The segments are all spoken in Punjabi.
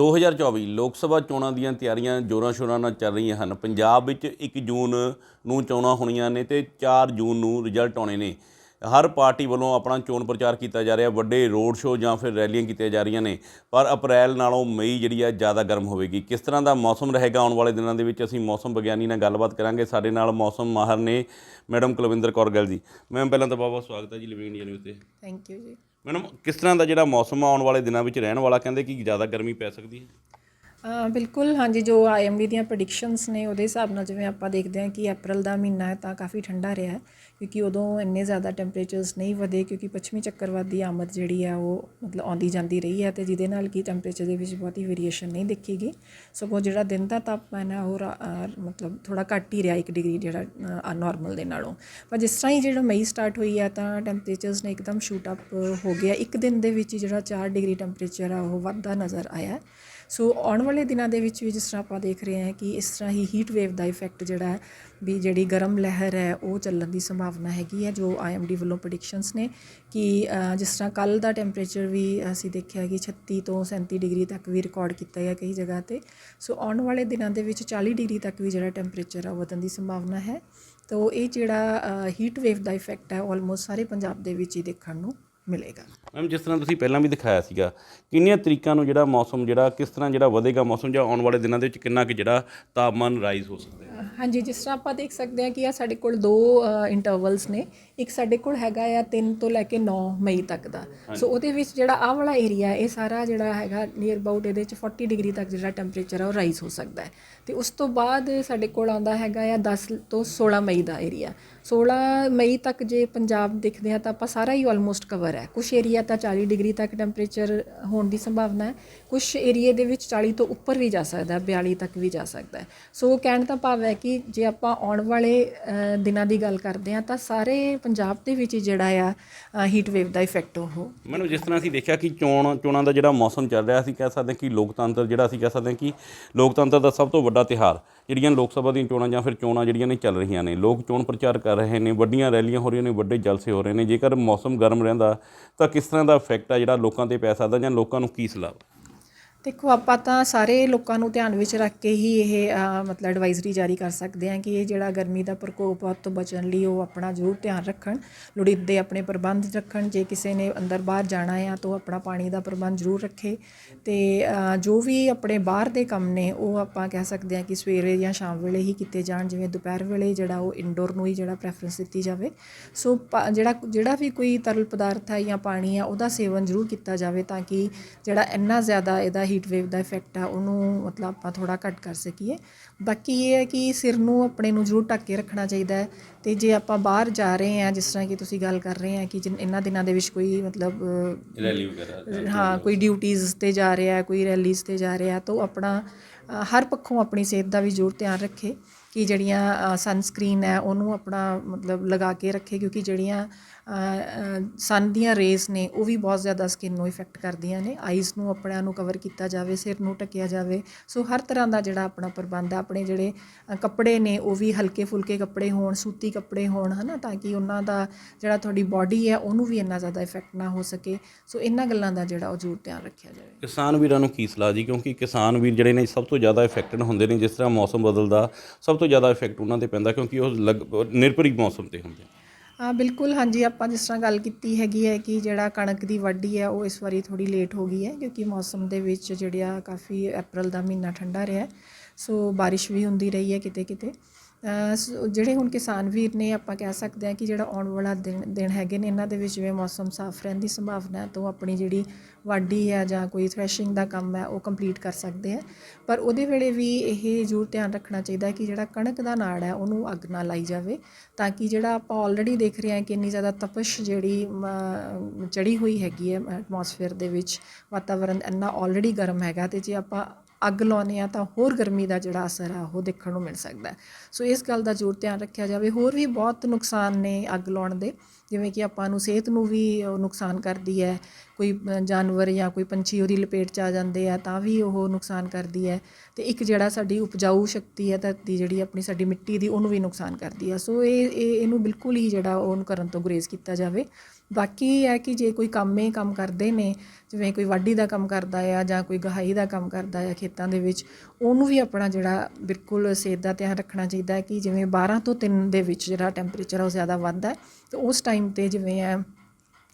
2024 ਲੋਕ ਸਭਾ ਚੋਣਾਂ ਦੀਆਂ ਤਿਆਰੀਆਂ ਜੋਰਾਂ ਸ਼ੋਰਾਂ ਨਾਲ ਚੱਲ ਰਹੀਆਂ ਹਨ। ਪੰਜਾਬ ਵਿੱਚ 1 ਜੂਨ ਨੂੰ ਚੋਣਾਂ ਹੋਣੀਆਂ ਨੇ ਤੇ 4 ਜੂਨ ਨੂੰ ਰਿਜ਼ਲਟ ਆਉਣੇ ਨੇ। ਹਰ ਪਾਰਟੀ ਵੱਲੋਂ ਆਪਣਾ ਚੋਣ ਪ੍ਰਚਾਰ ਕੀਤਾ ਜਾ ਰਿਹਾ ਵੱਡੇ ਰੋਡ ਸ਼ੋਅ ਜਾਂ ਫਿਰ ਰੈਲੀਆਂ ਕੀਤੀਆਂ ਜਾ ਰਹੀਆਂ ਨੇ ਪਰ ਅਪ੍ਰੈਲ ਨਾਲੋਂ ਮਈ ਜਿਹੜੀ ਹੈ ਜ਼ਿਆਦਾ ਗਰਮ ਹੋਵੇਗੀ। ਕਿਸ ਤਰ੍ਹਾਂ ਦਾ ਮੌਸਮ ਰਹੇਗਾ ਆਉਣ ਵਾਲੇ ਦਿਨਾਂ ਦੇ ਵਿੱਚ ਅਸੀਂ ਮੌਸਮ ਵਿਗਿਆਨੀ ਨਾਲ ਗੱਲਬਾਤ ਕਰਾਂਗੇ। ਸਾਡੇ ਨਾਲ ਮੌਸਮ ਮਾਹਰ ਨੇ ਮੈਡਮ ਕੁਲਵਿੰਦਰ ਕੌਰ ਗਿੱਲ ਜੀ। ਮੈਮ ਪਹਿਲਾਂ ਤਾਂ ਬਹੁਤ ਬਹੁਤ ਸਵਾਗਤ ਹੈ ਜੀ ਲਿਵਿੰਗ ਇੰਡੀਆ ਨਿਊਜ਼ ਤੇ। ਥੈਂਕ ਯੂ ਜੀ। ਮੈਡਮ ਕਿਸ ਤਰ੍ਹਾਂ ਦਾ ਜਿਹੜਾ ਮੌਸਮ ਆ ਆਉਣ ਵਾਲੇ ਦਿਨਾਂ ਵਿੱਚ ਰਹਿਣ ਵਾਲਾ ਕਹਿੰਦੇ ਕਿ ਜ਼ਿਆਦਾ ਗਰਮੀ ਪੈ ਸਕਦੀ ਹੈ? ਬਿਲਕੁਲ, ਹਾਂਜੀ, ਜੋ ਆਈਐਮਡੀ ਦੀਆਂ ਪ੍ਰੈਡਿਕਸ਼ਨਸ ਨੇ ਉਹਦੇ ਹਿਸਾਬ ਨਾਲ ਜਿਵੇਂ ਆਪਾਂ ਦੇਖਦੇ ਹਾਂ ਕਿ ਅਪ੍ਰੈਲ ਦਾ ਮਹੀਨਾ ਹੈ ਤਾਂ ਕਾਫੀ ਠੰਡਾ ਰਿਹਾ ਕਿਉਂਕਿ ਉਦੋਂ ਇੰਨੇ ਜ਼ਿਆਦਾ ਟੈਂਪਰੇਚਰਸ ਨਹੀਂ ਵਧੇ, ਕਿਉਂਕਿ ਪੱਛਮੀ ਚੱਕਰਵਾਤ ਦੀ ਆਮਦ ਜਿਹੜੀ ਆ ਉਹ ਮਤਲਬ ਆਉਂਦੀ ਜਾਂਦੀ ਰਹੀ ਹੈ ਤੇ ਜਿਹਦੇ ਨਾਲ ਕਿ ਟੈਂਪਰੇਚਰ ਦੇ ਵਿੱਚ ਬਹੁਤੀ ਵੇਰੀਏਸ਼ਨ ਨਹੀਂ ਦੇਖੀ ਗਈ। ਸਗੋਂ ਜਿਹੜਾ ਦਿਨ ਦਾ ਤਾਪਮਾਨ ਹੈ ਉਹ ਰਾ- ਮਤਲਬ ਥੋੜਾ ਘੱਟ ਹੀ ਰਿਹਾ 1 ਡਿਗਰੀ ਜਿਹੜਾ ਨਾਰਮਲ ਦੇ ਨਾਲੋਂ। ਪਰ ਜਿਸ ਤਰ੍ਹਾਂ ਹੀ ਜਿਹੜਾ ਮਈ ਸਟਾਰਟ ਹੋਈ ਹੈ ਤਾਂ ਟੈਂਪਰੇਚਰਸ ਨੇ ਇੱਕਦਮ ਸ਼ੂਟ ਅਪ ਹੋ ਗਿਆ। ਇੱਕ ਦਿਨ ਦੇ ਵਿੱਚ ਜਿਹੜਾ 4 ਡਿਗਰੀ ਟੈਂਪਰੇਚਰ ਆ ਉਹ ਵੱਧਦਾ ਨਜ਼ਰ ਆਇਆ। ਸੋ ਆਉਣ ਵਾਲੇ ਦਿਨਾਂ ਦੇ ਵਿੱਚ ਵੀ ਜਿਸ ਤਰ੍ਹਾਂ ਆਪਾਂ ਦੇਖ ਰਹੇ ਹਾਂ ਕਿ ਇਸ ਤਰ੍ਹਾਂ ਹੀ ਹੀਟ ਵੇਵ ਦਾ ਇਫੈਕਟ ਜਿਹੜਾ ਹੈ ਵੀ ਜਿਹੜੀ ਗਰਮ ਲਹਿਰ ਹੈ, ਉਹ ਚੱਲਣ ਦੀ ਸੰਭਾਵਨਾ ਹੈਗੀ ਹੈ, ਜੋ ਆਈਐਮਡੀ ਵੱਲੋਂ ਪ੍ਰੈਡਿਕਸ਼ਨਸ ਨੇ ਕਿ ਜਿਸ ਤਰ੍ਹਾਂ ਕੱਲ ਦਾ ਟੈਂਪਰੇਚਰ ਵੀ ਅਸੀਂ ਦੇਖਿਆ ਕਿ 36 ਤੋਂ 37 ਡਿਗਰੀ ਤੱਕ ਵੀ ਰਿਕਾਰਡ ਕੀਤਾ ਗਿਆ ਕਈ ਜਗ੍ਹਾ ਤੇ। ਸੋ ਆਉਣ ਵਾਲੇ ਦਿਨਾਂ ਦੇ ਵਿੱਚ 40 ਡਿਗਰੀ ਤੱਕ ਵੀ ਜਿਹੜਾ ਟੈਂਪਰੇਚਰ ਆ, ਉਹ ਵਧਣ ਦੀ ਸੰਭਾਵਨਾ ਹੈ। ਤੋ ਇਹ ਜਿਹੜਾ ਹੀਟ ਵੇਵ ਦਾ ਇਫੈਕਟ ਹੈ ਆਲਮੋਸਟ ਸਾਰੇ ਪੰਜਾਬ ਦੇ ਵਿੱਚ ਹੀ ਦੇਖਣ ਨੂੰ ਮਿਲੇਗਾ। ਮੈਮ ਜਿਸ ਤਰ੍ਹਾਂ ਤੁਸੀਂ ਪਹਿਲਾਂ ਵੀ ਦਿਖਾਇਆ ਸੀਗਾ, ਕਿੰਨੀਆਂ ਤਰੀਕਾਂ ਨੂੰ ਜਿਹੜਾ ਮੌਸਮ ਜਿਹੜਾ, ਕਿਸ ਤਰ੍ਹਾਂ ਜਿਹੜਾ ਵਧੇਗਾ ਮੌਸਮ ਜਾਂ ਆਉਣ ਵਾਲੇ ਦਿਨਾਂ ਦੇ ਵਿੱਚ ਕਿੰਨਾ ਕਿ ਜਿਹੜਾ ਤਾਪਮਾਨ ਰਾਈਜ਼ ਹੋ ਸਕਦਾ ਹੈ? ਹਾਂਜੀ ਜਿਸ ਤਰ੍ਹਾਂ ਆਪਾਂ ਦੇਖ ਸਕਦੇ ਹਾਂ ਕਿ ਆ ਸਾਡੇ ਕੋਲ ਦੋ ਇੰਟਰਵਲਸ ਨੇ। ਇੱਕ ਸਾਡੇ ਕੋਲ ਹੈਗਾ ਆ 3 ਤੋਂ ਲੈ ਕੇ 9 ਮਈ ਤੱਕ ਦਾ। ਸੋ ਉਹਦੇ ਵਿੱਚ ਜਿਹੜਾ ਆਹ ਵਾਲਾ ਏਰੀਆ ਇਹ ਸਾਰਾ ਜਿਹੜਾ ਹੈਗਾ ਨੀਅਰ ਅਬਾਊਟ ਇਹਦੇ ਚ 40 ਡਿਗਰੀ ਤੱਕ ਜਿਹੜਾ ਟੈਂਪਰੇਚਰ ਆ ਉਹ ਰਾਈਜ਼ ਹੋ ਸਕਦਾ ਹੈ। ਤੇ ਉਸ ਤੋਂ ਬਾਅਦ ਸਾਡੇ ਕੋਲ ਆਉਂਦਾ ਹੈਗਾ ਆ 10 ਤੋਂ 16 ਮਈ ਦਾ ਏਰੀਆ 16 ਮਈ ਤੱਕ ਜੇ ਪੰਜਾਬ ਦੇਖਦੇ ਆ ਤਾਂ ਆਪਾਂ ਸਾਰਾ ਹੀ ਆਲਮੋਸਟ ਕਵਰ ਹੈ। ਕੁਝ ਏਰੀਆ ਤਾਂ 40 ਡਿਗਰੀ ਤੱਕ ਟੈਂਪਰੇਚਰ ਹੋਣ ਦੀ ਸੰਭਾਵਨਾ ਹੈ। ਕੁਝ ਏਰੀਏ ਦੇ ਵਿੱਚ 40 ਤੋਂ ਉੱਪਰ ਵੀ ਜਾ ਸਕਦਾ ਹੈ 42 ਤੱਕ ਵੀ ਜਾ ਸਕਦਾ ਸੋ ਕਹਿਣ ਦਾ ਭਾਵ ਹੈ ਕਿ ਜੇ ਆਪਾਂ ਆਉਣ ਵਾਲੇ ਦਿਨਾਂ ਦੀ ਗੱਲ ਕਰਦੇ ਆ ਤਾਂ ਸਾਰੇ ਪੰਜਾਬ ਦੇ ਵਿੱਚ ਜਿਹੜਾ ਆ ਹੀਟ ਵੇਵ ਦਾ ਇਫੈਕਟ ਉਹ ਮੈਨੂੰ ਜਿਸ ਤਰ੍ਹਾਂ ਅਸੀਂ ਦੇਖਿਆ ਕਿ ਚੋਣ, ਚੋਣਾਂ ਦਾ ਜਿਹੜਾ ਮੌਸਮ ਚੱਲ ਰਿਹਾ, ਅਸੀਂ ਕਹਿ ਸਕਦੇ ਹਾਂ ਕਿ ਲੋਕਤੰਤਰ ਜਿਹੜਾ, ਅਸੀਂ ਕਹਿ ਸਕਦੇ ਹਾਂ ਕਿ ਲੋਕਤੰਤਰ ਦਾ ਸਭ ਤੋਂ ਵੱਡਾ ਤਿਹਾਰ ਜਿਹੜੀਆਂ ਲੋਕ ਸਭਾ ਦੀਆਂ ਚੋਣਾਂ ਜਾਂ ਫਿਰ ਚੋਣਾਂ ਜਿਹੜੀਆਂ ਨੇ ਚੱਲ ਰਹੀਆਂ ਨੇ, ਲੋਕ ਚੋਣ ਪ੍ਰਚਾਰ ਕਰ ਰਹੇ ਨੇ, ਵੱਡੀਆਂ ਰੈਲੀਆਂ ਹੋ ਰਹੀਆਂ ਨੇ, ਵੱਡੇ ਜਲਸੇ ਹੋ ਰਹੇ ਨੇ, ਜੇਕਰ ਮੌਸਮ ਗਰਮ ਰਹਿੰਦਾ ਤਾਂ ਕਿਸ ਤਰ੍ਹਾਂ ਦਾ ਇਫੈਕਟ ਆ ਜਿਹੜਾ ਲੋਕਾਂ ਤੇ ਪੈ ਸਕਦਾ ਜਾਂ ਲੋਕਾਂ ਨੂੰ ਕੀ ਸਲਾਹ? ਦੇਖੋ ਆਪਾਂ ਤਾਂ ਸਾਰੇ ਲੋਕਾਂ ਨੂੰ ਧਿਆਨ ਵਿੱਚ ਰੱਖ ਕੇ ਹੀ ਇਹ ਮਤਲਬ ਐਡਵਾਈਜ਼ਰੀ ਜਾਰੀ ਕਰ ਸਕਦੇ ਹਾਂ ਕਿ ਇਹ ਜਿਹੜਾ ਗਰਮੀ ਦਾ ਪ੍ਰਕੋਪ ਆ, ਤੋਂ ਬਚਣ ਲਈ ਉਹ ਆਪਣਾ ਜ਼ਰੂਰ ਧਿਆਨ ਰੱਖਣ ਲੋੜੀਂਦੇ ਆਪਣੇ ਪ੍ਰਬੰਧ ਰੱਖਣ ਜੇ ਕਿਸੇ ਨੇ ਅੰਦਰ ਬਾਹਰ ਜਾਣਾ ਆ ਤਾਂ ਉਹ ਆਪਣਾ ਪਾਣੀ ਦਾ ਪ੍ਰਬੰਧ ਜ਼ਰੂਰ ਰੱਖੇ ਤੇ ਜੋ ਵੀ ਆਪਣੇ ਬਾਹਰ ਦੇ ਕੰਮ ਨੇ ਉਹ ਆਪਾਂ ਕਹਿ ਸਕਦੇ ਹਾਂ ਕਿ ਸਵੇਰੇ ਜਾਂ ਸ਼ਾਮ ਵੇਲੇ ਹੀ ਕੀਤੇ ਜਾਣ ਜਿਵੇਂ ਦੁਪਹਿਰ ਵੇਲੇ ਜਿਹੜਾ ਉਹ ਇਨਡੋਰ ਨੂੰ ਹੀ ਜਿਹੜਾ ਪ੍ਰੈਫਰੈਂਸ ਦਿੱਤੀ ਜਾਵੇ। ਸੋ ਪਾ- ਜਿਹੜਾ ਜਿਹੜਾ ਵੀ ਕੋਈ ਤਰਲ ਪਦਾਰਥ ਹੈ ਜਾਂ ਪਾਣੀ ਆ ਉਹਦਾ ਸੇਵਨ ਜ਼ਰੂਰ ਕੀਤਾ ਜਾਵੇ ਤਾਂ ਕਿ ਜਿਹੜਾ ਇੰਨਾ ਜ਼ਿਆਦਾ ਇਹਦਾ ਹੀਟ ਵੇਵ ਦਾ ਇਫੈਕਟ ਆ ਉਹਨੂੰ ਮਤਲਬ ਆਪਾਂ ਥੋੜਾ ਘੱਟ ਕਰ ਸਕੀਏ। ਬਾਕੀ ਇਹ ਹੈ ਕਿ ਸਿਰ ਨੂੰ ਆਪਣੇ ਨੂੰ ਜ਼ਰੂਰ ਢੱਕ ਕੇ ਰੱਖਣਾ ਚਾਹੀਦਾ ਹੈ ਤੇ ਜੇ ਆਪਾਂ ਬਾਹਰ ਜਾ ਰਹੇ ਹਾਂ ਜਿਸ ਤਰ੍ਹਾਂ ਕਿ ਤੁਸੀਂ ਗੱਲ ਕਰ ਰਹੇ ਹਾਂ ਕਿ ਇਹਨਾਂ ਦਿਨਾਂ ਦੇ ਵਿੱਚ ਕੋਈ ਮਤਲਬ ਰੈਲੀ ਵਗੈਰਾ ਹਾਂ ਕੋਈ ਡਿਊਟੀਆਂ ਤੇ ਜਾ ਰਿਹਾ ਹੈ ਕੋਈ ਰੈਲੀਜ਼ ਤੇ ਜਾ ਰਿਹਾ ਤਾਂ ਆਪਣਾ ਹਰ ਪੱਖੋਂ ਆਪਣੀ ਸਿਹਤ ਦਾ ਵੀ ਜ਼ਰੂਰ ਧਿਆਨ ਰੱਖੇ। ਕਿ ਜਿਹੜੀਆਂ ਸਨਸਕ੍ਰੀਨ ਹੈ, ਉਹਨੂੰ ਆਪਣਾ ਮਤਲਬ ਲਗਾ ਕੇ ਰੱਖੇ, ਕਿਉਂਕਿ ਜਿਹੜੀਆਂ ਸਨ ਦੀਆਂ ਰੇਜ਼ ਨੇ, ਉਹ ਵੀ ਬਹੁਤ ਜ਼ਿਆਦਾ ਸਕਿਨ ਨੂੰ ਇਫੈਕਟ ਕਰਦੀਆਂ ਨੇ। ਆਈਜ਼ ਨੂੰ ਆਪਣਿਆਂ ਨੂੰ ਕਵਰ ਕੀਤਾ ਜਾਵੇ, ਸਿਰ ਨੂੰ ਢੱਕਿਆ ਜਾਵੇ। ਸੋ ਹਰ ਤਰ੍ਹਾਂ ਦਾ ਜਿਹੜਾ ਆਪਣਾ ਪ੍ਰਬੰਧ ਹੈ ਆਪਣੇ ਜਿਹੜੇ ਕੱਪੜੇ ਨੇ, ਉਹ ਵੀ ਹਲਕੇ ਫੁਲਕੇ ਕੱਪੜੇ ਹੋਣ, ਸੂਤੀ ਕੱਪੜੇ ਹੋਣ, ਹਨਾ, ਤਾਂ ਕਿ ਉਹਨਾਂ ਦਾ ਜਿਹੜਾ ਤੁਹਾਡੀ ਬਾਡੀ ਹੈ, ਉਹਨੂੰ ਵੀ ਇੰਨਾ ਜ਼ਿਆਦਾ ਇਫੈਕਟ ਨਾ ਹੋ ਸਕੇ। ਸੋ ਇਹਨਾਂ ਗੱਲਾਂ ਦਾ ਜਿਹੜਾ ਉਹ ਜ਼ਰੂਰ ਧਿਆਨ ਰੱਖਿਆ ਜਾਵੇ। ਕਿਸਾਨ ਵੀਰਾਂ ਨੂੰ ਕੀ ਸਲਾਹ ਜੀ? ਕਿਉਂਕਿ ਕਿਸਾਨ ਵੀਰ ਜਿਹੜੇ ਨੇ, ਸਭ ਤੋਂ ਜ਼ਿਆਦਾ ਇਫੈਕਟਡ ਹੁੰਦੇ ਨੇ, ਜਿਸ ਤਰ੍ਹਾਂ ਮੌਸਮ ਬਦਲਦਾ, ਸਭ ਤੋਂ ਜ਼ਿਆਦਾ ਇਫੈਕਟ ਉਹਨਾਂ ਤੇ ਪੈਂਦਾ ਕਿਉਂਕਿ ਉਹ ਲਗ- ਨਿਰਭਰੀ ਮੌਸਮ ਤੇ ਹੁੰਦੇ ਆ। ਬਿਲਕੁਲ, ਹਾਂਜੀ, ਆਪਾਂ ਜਿਸ ਤਰ੍ਹਾਂ ਗੱਲ ਕੀਤੀ ਹੈਗੀ ਹੈ ਕਿ ਜਿਹੜਾ ਕਣਕ ਦੀ ਵਾਢੀ ਹੈ, ਉਹ ਇਸ ਵਾਰੀ ਥੋੜੀ ਲੇਟ ਹੋ ਗਈ ਹੈ ਕਿਉਂਕਿ ਮੌਸਮ ਦੇ ਵਿੱਚ ਜਿਹੜਿਆ ਕਾਫੀ ਅਪ੍ਰੈਲ ਦਾ ਮਹੀਨਾ ਠੰਡਾ ਰਿਹਾ ਸੋ ਬਾਰਿਸ਼ ਵੀ ਹੁੰਦੀ ਰਹੀ ਹੈ ਕਿਤੇ ਕਿਤੇ ਜਿਹੜੇ ਹੁਣ ਕਿਸਾਨ ਵੀਰ ਨੇ ਆਪਾਂ ਕਹਿ ਸਕਦੇ ਹਾਂ ਕਿ ਜਿਹੜਾ ਆਉਣ ਵਾਲਾ ਦਿਨ ਦਿਨ ਹੈਗੇ ਨੇ, ਇਹਨਾਂ ਦੇ ਵਿੱਚ ਜਿਵੇਂ ਮੌਸਮ ਸਾਫ਼ ਰਹਿਣ ਦੀ ਸੰਭਾਵਨਾ ਤੋਂ ਆਪਣੀ ਜਿਹੜੀ ਵਾਢੀ ਹੈ ਜਾਂ ਕੋਈ ਥ੍ਰੈਸ਼ਿੰਗ ਦਾ ਕੰਮ ਹੈ, ਉਹ ਕੰਪਲੀਟ ਕਰ ਸਕਦੇ ਆ ਪਰ ਉਹਦੇ ਵੇਲੇ ਵੀ ਇਹ ਜ਼ਰੂਰ ਧਿਆਨ ਰੱਖਣਾ ਚਾਹੀਦਾ ਕਿ ਜਿਹੜਾ ਕਣਕ ਦਾ ਨਾੜ ਹੈ, ਉਹਨੂੰ ਅੱਗ ਨਾ ਲਾਈ ਜਾਵੇ, ਤਾਂ ਕਿ ਜਿਹੜਾ ਆਪਾਂ ਆਲਰੇਡੀ ਦੇਖ ਰਹੇ ਹਾਂ ਕਿ ਇੰਨੀ ਜ਼ਿਆਦਾ ਤਪਸ਼ ਜਿਹੜੀ ਚੜੀ ਹੋਈ ਹੈਗੀ ਹੈ ਐਟਮੋਸਫੇਅਰ ਦੇ ਵਿੱਚ ਵਾਤਾਵਰਨ ਇੰਨਾ ਆਲਰੇਡੀ ਗਰਮ ਹੈਗਾ, ਤੇ ਜੇ ਆਪਾਂ ਅੱਗ ਲਾਉਂਦੇ ਆ ਤਾਂ ਹੋਰ ਗਰਮੀ ਦਾ ਜਿਹੜਾ ਅਸਰ ਆ, ਉਹ ਦੇਖਣ ਨੂੰ ਮਿਲ ਸਕਦਾ ਸੋ ਇਸ ਗੱਲ ਦਾ ਜ਼ਰੂਰ ਧਿਆਨ ਰੱਖਿਆ ਜਾਵੇ। ਹੋਰ ਵੀ ਬਹੁਤ ਨੁਕਸਾਨ ਨੇ ਅੱਗ ਲਾਉਣ ਦੇ। ਜਿਵੇਂ ਕਿ ਆਪਾਂ ਨੂੰ ਸਿਹਤ ਨੂੰ ਵੀ ਨੁਕਸਾਨ ਕਰਦੀ ਹੈ। ਕੋਈ ਜਾਨਵਰ ਜਾਂ ਕੋਈ ਪੰਛੀ ਉਹਦੀ ਲਪੇਟ 'ਚ ਆ ਜਾਂਦੇ ਆ, ਤਾਂ ਵੀ ਉਹ ਨੁਕਸਾਨ ਕਰਦੀ ਹੈ। ਅਤੇ ਇੱਕ ਜਿਹੜਾ ਸਾਡੀ ਉਪਜਾਊ ਸ਼ਕਤੀ ਹੈ, ਧਰਤੀ ਜਿਹੜੀ ਆਪਣੀ ਸਾਡੀ ਮਿੱਟੀ ਦੀ, ਉਹਨੂੰ ਵੀ ਨੁਕਸਾਨ ਕਰਦੀ ਹੈ। ਸੋ ਇਹ ਇਹ, ਇਹਨੂੰ ਬਿਲਕੁਲ ਹੀ ਜਿਹੜਾ ਉਹਨੂੰ ਕਰਨ ਤੋਂ ਗੁਰੇਜ਼ ਕੀਤਾ ਜਾਵੇ। ਬਾਕੀ ਇਹ ਹੈ ਕਿ ਜੇ ਕੋਈ ਕੰਮ ਕੰਮ ਕਰਦੇ ਨੇ, ਜਿਵੇਂ ਕੋਈ ਵਾਢੀ ਦਾ ਕੰਮ ਕਰਦਾ ਆ ਜਾਂ ਕੋਈ ਗਹਾਈ ਦਾ ਕੰਮ ਕਰਦਾ ਆ ਖੇਤਾਂ ਦੇ ਵਿੱਚ, ਉਹਨੂੰ ਵੀ ਆਪਣਾ ਜਿਹੜਾ ਬਿਲਕੁਲ ਸਿਹਤ ਦਾ ਧਿਆਨ ਰੱਖਣਾ ਚਾਹੀਦਾ ਹੈ ਕਿ ਜਿਵੇਂ 12 ਤੋਂ 3 ਦੇ ਵਿੱਚ ਜਿਹੜਾ ਟੈਂਪਰੇਚਰ ਆ ਉਹ ਜ਼ਿਆਦਾ ਵੱਧਦਾ ਹੈ, ਤੇ ਉਸ ਟਾਈਮ ਤੇ ਜਿਵੇਂ ਹੈ,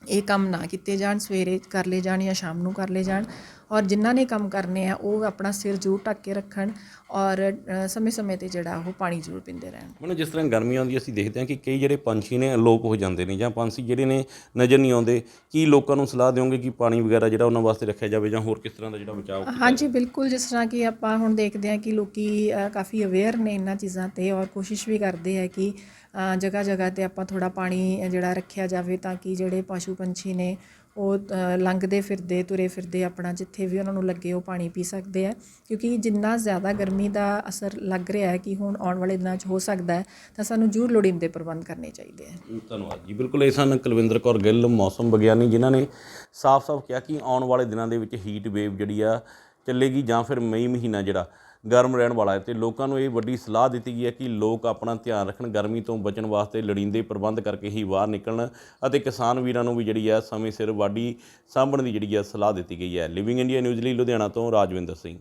ਇਹ ਕੰਮ ਨਾ ਕੀਤੇ ਜਾਣ, ਸਵੇਰੇ ਕਰ ਲਏ ਜਾਣ ਜਾਂ ਸ਼ਾਮ ਨੂੰ ਕਰ ਲਏ ਜਾਣ, ਔਰ ਜਿਨ੍ਹਾਂ ਨੇ ਕੰਮ ਕਰਨੇ ਆ, ਉਹ ਆਪਣਾ ਸਿਰ ਜ਼ਰੂਰ ਢੱਕ ਕੇ ਰੱਖਣ ਔਰ ਸਮੇਂ-ਸਮੇਂ ਤੇ ਜਿਹੜਾ ਉਹ ਪਾਣੀ ਜ਼ਰੂਰ ਪੀਂਦੇ ਰਹਿਣ। ਮੈਨੂੰ ਜਿਸ ਤਰ੍ਹਾਂ ਗਰਮੀ ਆਉਂਦੀ ਹੈ, ਅਸੀਂ ਦੇਖਦੇ ਹਾਂ ਕਿ ਕਈ ਜਿਹੜੇ ਪੰਛੀ ਨੇ ਅਲੋਪ ਹੋ ਜਾਂਦੇ ਨੇ ਜਾਂ ਪੰਛੀ ਜਿਹੜੇ ਨੇ ਨਜ਼ਰ ਨਹੀਂ ਆਉਂਦੇ ਕੀ ਲੋਕਾਂ ਨੂੰ ਸਲਾਹ ਦਿਓਗੇ ਕਿ ਪਾਣੀ ਵਗੈਰਾ ਜਿਹੜਾ ਉਹਨਾਂ ਵਾਸਤੇ ਰੱਖਿਆ ਜਾਵੇ ਜਾਂ ਹੋਰ ਕਿਸ ਤਰ੍ਹਾਂ ਦਾ ਜਿਹੜਾ ਬਚਾਅ ਹਾਂਜੀ ਬਿਲਕੁਲ ਜਿਸ ਤਰ੍ਹਾਂ ਕਿ ਆਪਾਂ ਹੁਣ ਦੇਖਦੇ ਹਾਂ ਕਿ ਲੋਕੀ ਕਾਫੀ ਅਵੇਅਰ ਨੇ ਇਹਨਾਂ ਚੀਜ਼ਾਂ ਤੇ ਔਰ ਕੋਸ਼ਿਸ਼ ਵੀ ਕਰਦੇ ਆ ਕਿ ਜਗ੍ਹਾ ਜਗ੍ਹਾ ਤੇ ਆਪਾਂ ਥੋੜਾ ਪਾਣੀ ਜਿਹੜਾ ਰੱਖਿਆ ਜਾਵੇ ਤਾਂ ਕਿ ਜਿਹੜੇ ਪਸ਼ੂ ਪੰਛੀ ਨੇ ਉਹ ਲੰਘਦੇ ਫਿਰਦੇ ਤੁਰੇ ਫਿਰਦੇ ਆਪਣਾ ਜਿੱਥੇ ਵੀ ਉਹਨਾਂ ਨੂੰ ਲੱਗੇ ਉਹ ਪਾਣੀ ਪੀ ਸਕਦੇ ਆ। ਕਿਉਂਕਿ ਜਿੰਨਾ ਜ਼ਿਆਦਾ ਗਰਮੀ ਗਰਮੀ ਦਾ ਅਸਰ ਲੱਗ ਰਿਹਾ ਹੈ ਕਿ ਹੁਣ ਆਉਣ ਵਾਲੇ ਦਿਨਾਂ 'ਚ ਹੋ ਸਕਦਾ ਹੈ, ਤਾਂ ਸਾਨੂੰ ਜ਼ਰੂਰ ਲੋੜੀਂਦੇ ਪ੍ਰਬੰਧ ਕਰਨੇ ਚਾਹੀਦੇ ਆ ਧੰਨਵਾਦ ਜੀ। ਬਿਲਕੁਲ, ਇਹ ਸਨ ਕੁਲਵਿੰਦਰ ਕੌਰ ਗਿੱਲ, ਮੌਸਮ ਵਿਗਿਆਨੀ, ਜਿਨ੍ਹਾਂ ਨੇ ਸਾਫ਼-ਸਾਫ਼ ਕਿਹਾ ਕਿ ਆਉਣ ਵਾਲੇ ਦਿਨਾਂ ਦੇ ਵਿੱਚ ਹੀਟ ਵੇਵ ਜਿਹੜੀ ਆ ਚੱਲੇਗੀ ਜਾਂ ਫਿਰ ਮਈ ਮਹੀਨਾ ਜਿਹੜਾ ਗਰਮ ਰਹਿਣ ਵਾਲਾ ਹੈ। ਤੇ ਲੋਕਾਂ ਨੂੰ ਇਹ ਵੱਡੀ ਸਲਾਹ ਦਿੱਤੀ ਗਈ ਹੈ ਕਿ ਲੋਕ ਆਪਣਾ ਧਿਆਨ ਰੱਖਣ, ਗਰਮੀ ਤੋਂ ਬਚਣ ਵਾਸਤੇ ਲੋੜੀਂਦੇ ਪ੍ਰਬੰਧ ਕਰਕੇ ਹੀ ਬਾਹਰ ਨਿਕਲਣ ਅਤੇ ਕਿਸਾਨ ਵੀਰਾਂ ਨੂੰ ਵੀ ਜਿਹੜੀ ਆ ਸਮੇਂ ਸਿਰ ਵਾਢੀ ਸਾਂਭਣ ਦੀ ਜਿਹੜੀ ਆ ਸਲਾਹ ਦਿੱਤੀ ਗਈ ਹੈ। ਲਿਵਿੰਗ ਇੰਡੀਆ ਨਿਊਜ਼ ਲਈ ਲੁਧਿਆਣਾ ਤੋਂ ਰਾਜਵਿੰਦਰ ਸਿੰਘ।